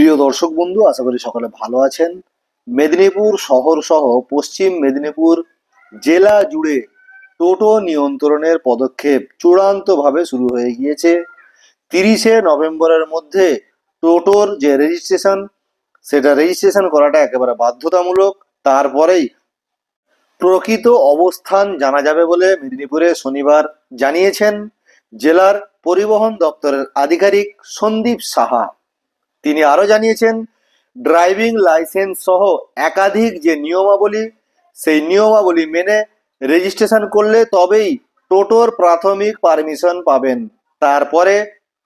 প্রিয় দর্শক বন্ধু, আশা করি সকলে ভালো আছেন। মেদিনীপুর শহর সহ পশ্চিম মেদিনীপুর জেলা জুড়ে টোটো নিয়ন্ত্রণের পদক্ষেপ চূড়ান্তভাবে শুরু হয়ে গিয়েছে। তিরিশে নভেম্বরের মধ্যে টোটোর যে রেজিস্ট্রেশন সেটা রেজিস্ট্রেশন করাটা একেবারে বাধ্যতামূলক। তারপরেই প্রকৃত অবস্থান জানা যাবে বলে মেদিনীপুরে শনিবার জানিয়েছেন জেলার পরিবহন দপ্তরের আধিকারিক সন্দীপ সাহা। তিনি আরও জানিয়েছেন ড্রাইভিং লাইসেন্স সহ একাধিক যে নিয়মাবলী সেই নিয়মাবলী মেনে রেজিস্ট্রেশন করলে তবেই টোটোর প্রাথমিক পারমিশন পাবেন। তারপরে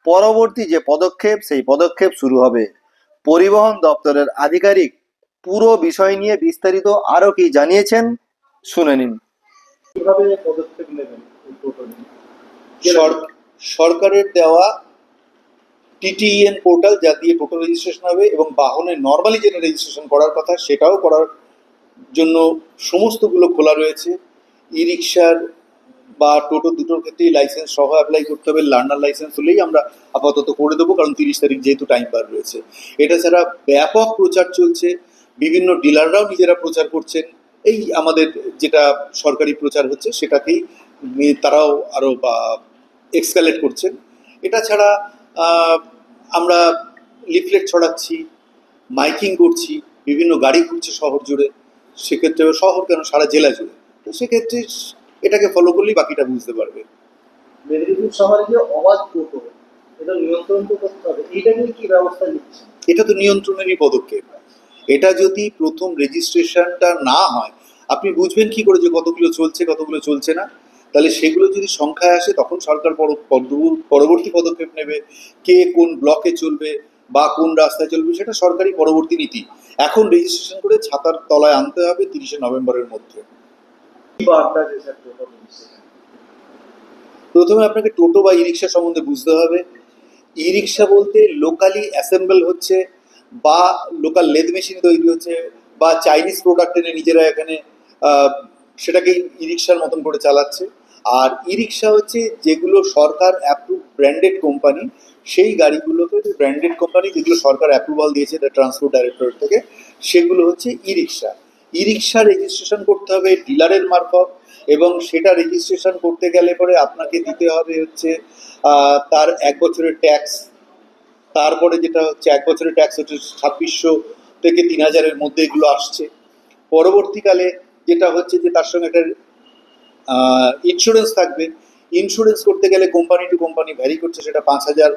পরবর্তী যে পদক্ষেপ সেই পদক্ষেপ শুরু হবে। পরিবহন দপ্তরের আধিকারিক পুরো বিষয় নিয়ে বিস্তারিত আরও কি জানিয়েছেন শুনে নিন। কীভাবে পদক্ষেপ নেবেন সরকারের দেওয়া টিটিএন পোর্টাল যা দিয়ে টোটো রেজিস্ট্রেশন হবে এবং বাহনের নর্মালি যেটা রেজিস্ট্রেশন করার কথা সেটাও করার জন্য সমস্তগুলো খোলা রয়েছে। ই রিক্সার বা টোটো দুটোর ক্ষেত্রেই লাইসেন্স সহ অ্যাপ্লাই করতে হবে। লার্নার লাইসেন্স হলেই আমরা আপাতত করে দেবো, কারণ তিরিশ তারিখ যেহেতু টাইম বার রয়েছে। এটা ছাড়া ব্যাপক প্রচার চলছে। বিভিন্ন ডিলাররাও নিজেরা প্রচার করছেন। এই আমাদের যেটা সরকারি প্রচার হচ্ছে সেটাকেই, তারাও আরও বা এক্সকালেট করছেন। এটা ছাড়া আমরা লিফলেট ছড়াচ্ছি মাইকিং করছি বিভিন্ন গাড়ি ঘুরছে শহর জুড়ে। সেক্ষেত্রে শহর কেন? সারা জেলা জুড়ে। তো সেক্ষেত্রে এটাকে ফলো করলেই বাকিটা বুঝতে পারবে। মেদিনীপুর শহরে যে অবাধ এটা নিয়ন্ত্রণ তো করতে হবে। এইটা নিয়ে কি ব্যবস্থা নিচ্ছে এটা তো নিয়ন্ত্রণেরই পদক্ষেপ। এটা যদি প্রথম রেজিস্ট্রেশনটা না হয় আপনি বুঝবেন কি করে যে কতগুলো চলছে কতগুলো চলছে না? তাহলে সেগুলো যদি সংখ্যায় আসে, তখন সরকার পর- পর- পরবর্তী পদক্ষেপ নেবে। কে কোন ব্লকে চলবে বা কোন রাস্তায় চলবে, সেটা সরকারি পরবর্তী নীতি। এখন রেজিস্ট্রেশন করে ছাতার তলায় আনতে হবে তিরিশে নভেম্বরের মধ্যে। প্রথমে আপনাকে টোটো বা ই রিক্সা সম্বন্ধে বুঝতে হবে। ই রিক্সা বলতে লোকালি অ্যাসেম্বল হচ্ছে বা লোকাল লেদ মেশিন তৈরি হচ্ছে বা চাইনিজ প্রোডাক্ট এনে নিজেরা এখানে সেটাকে ই রিক্সার মতন করে চালাচ্ছে। আর ই রিক্সা হচ্ছে যেগুলো সরকার অ্যাপ্রুভ ব্র্যান্ডেড কোম্পানি সেই গাড়িগুলোকে ব্র্যান্ডেড কোম্পানি যেগুলো সরকার অ্যাপ্রুভাল দিয়েছে ট্রান্সপোর্ট ডাইরেক্টরেট থেকে, সেগুলো হচ্ছে ই রিক্সা ই রিক্সা রেজিস্ট্রেশন করতে হবে ডিলারের মারফত এবং সেটা রেজিস্ট্রেশন করতে গেলে পরে আপনাকে দিতে হবে হচ্ছে তার এক বছরের ট্যাক্স তারপরে যেটা হচ্ছে এক বছরের ট্যাক্স হচ্ছে ছাব্বিশশো থেকে তিন হাজারের মধ্যে এগুলো আসছে। পরবর্তীকালে যেটা হচ্ছে যে তার সঙ্গে একটা ইন্স্যুরেন্স থাকবে। ইন্স্যুরেন্স করতে গেলে কোম্পানি টু কোম্পানি ভ্যারি করছে, সেটা পাঁচ হাজার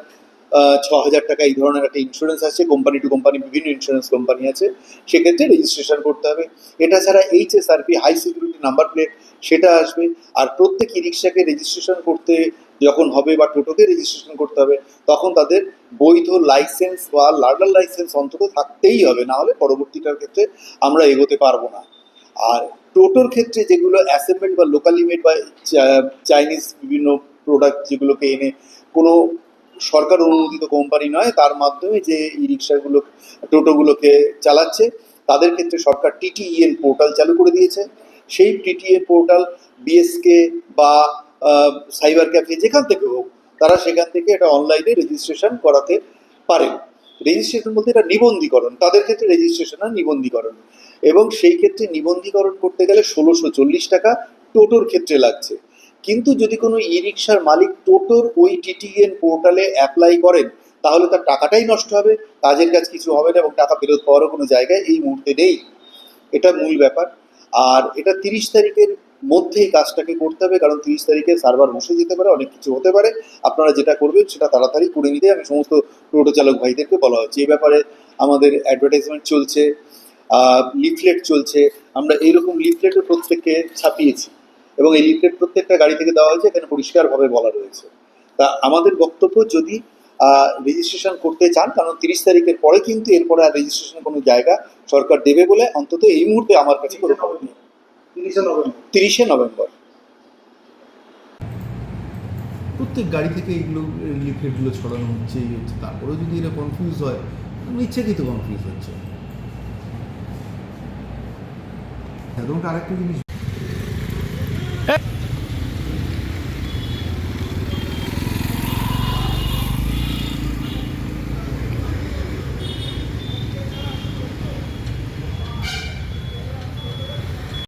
ছ হাজার টাকা এই ধরনের একটা ইন্স্যুরেন্স আছে কোম্পানি টু কোম্পানি বিভিন্ন ইন্স্যুরেন্স কোম্পানি আছে। সেক্ষেত্রে রেজিস্ট্রেশন করতে হবে। এটা ছাড়া HSRP high security number plate সেটা আসবে। আর প্রত্যেক ই রিক্সাকে রেজিস্ট্রেশন করতে যখন হবে বা টোটোকে রেজিস্ট্রেশন করতে হবে, তখন তাদের বৈধ লাইসেন্স বা লার্নার লাইসেন্স অন্তত থাকতেই হবে। না হলে পরবর্তীটার ক্ষেত্রে আমরা এগোতে পারব না। আর টোটোর ক্ষেত্রে যেগুলো অ্যাসেম্বল বা লোকালি মেড বা চাইনিজ বিভিন্ন প্রোডাক্ট যেগুলোকে এনে কোনো সরকার অনুমোদিত কোম্পানি নয়, তার মাধ্যমে যে ই রিক্সাগুলো টোটোগুলোকে চালাচ্ছে, তাদের ক্ষেত্রে সরকার টিটিইএন পোর্টাল চালু করে দিয়েছে। সেই টিটিএ পোর্টাল বিএসকে বা সাইবার ক্যাফে যেখান থেকে হোক, তারা সেখান থেকে এটা অনলাইনে রেজিস্ট্রেশন করাতে পারেন রেজিস্ট্রেশন বলতে এটা নিবন্ধীকরণ, তাদের ক্ষেত্রে রেজিস্ট্রেশন আর নিবন্ধীকরণ। এবং সেই ক্ষেত্রে নিবন্ধীকরণ করতে গেলে ষোলোশো চল্লিশ টাকা টোটোর ক্ষেত্রে লাগছে। কিন্তু যদি কোনো ই রিক্সার মালিক টোটোর ওই টিটিএন পোর্টালে অ্যাপ্লাই করেন, তাহলে তার টাকাটাই নষ্ট হবে, কাজের কাজ কিছু হবে না এবং টাকা ফেরত পাওয়ারও কোনো জায়গায় এই মুহূর্তে নেই। এটা মূল ব্যাপার। আর এটা তিরিশ তারিখের মধ্যেই কাজটাকে করতে হবে, কারণ তিরিশ তারিখে সার্ভার বসে যেতে পারে, অনেক কিছু হতে পারে। আপনারা যেটা করবেন সেটা তাড়াতাড়ি করে নিতে। আমি সমস্ত টোটো চালক ভাইদেরকে বলা হচ্ছে। এই ব্যাপারে আমাদের অ্যাডভার্টাইজমেন্ট চলছে লিফলেট চলছে। আমরা এইরকম লিফলেটও প্রত্যেককে ছাপিয়েছি এবং এই লিফলেট প্রত্যেকটা গাড়ি থেকে দেওয়া হয়েছে, এখানে পরিষ্কারভাবে বলা রয়েছে। তা আমাদের বক্তব্য যদি রেজিস্ট্রেশন করতে চান, কারণ তিরিশ তারিখের পরে কিন্তু এরপরে আর রেজিস্ট্রেশন কোনো জায়গা সরকার দেবে বলে অন্তত এই মুহূর্তে আমার কাছে কোনো খবর নেই। তিরিশে নভেম্বর। প্রত্যেক গাড়ি থেকে এগুলো লিফলেটগুলো ছড়ানো হচ্ছে এই হচ্ছে তারপরেও যদি এরা কনফিউজ হয় ইচ্ছাকৃত কনফিউজ হচ্ছে। এবং আরেকটা জিনিস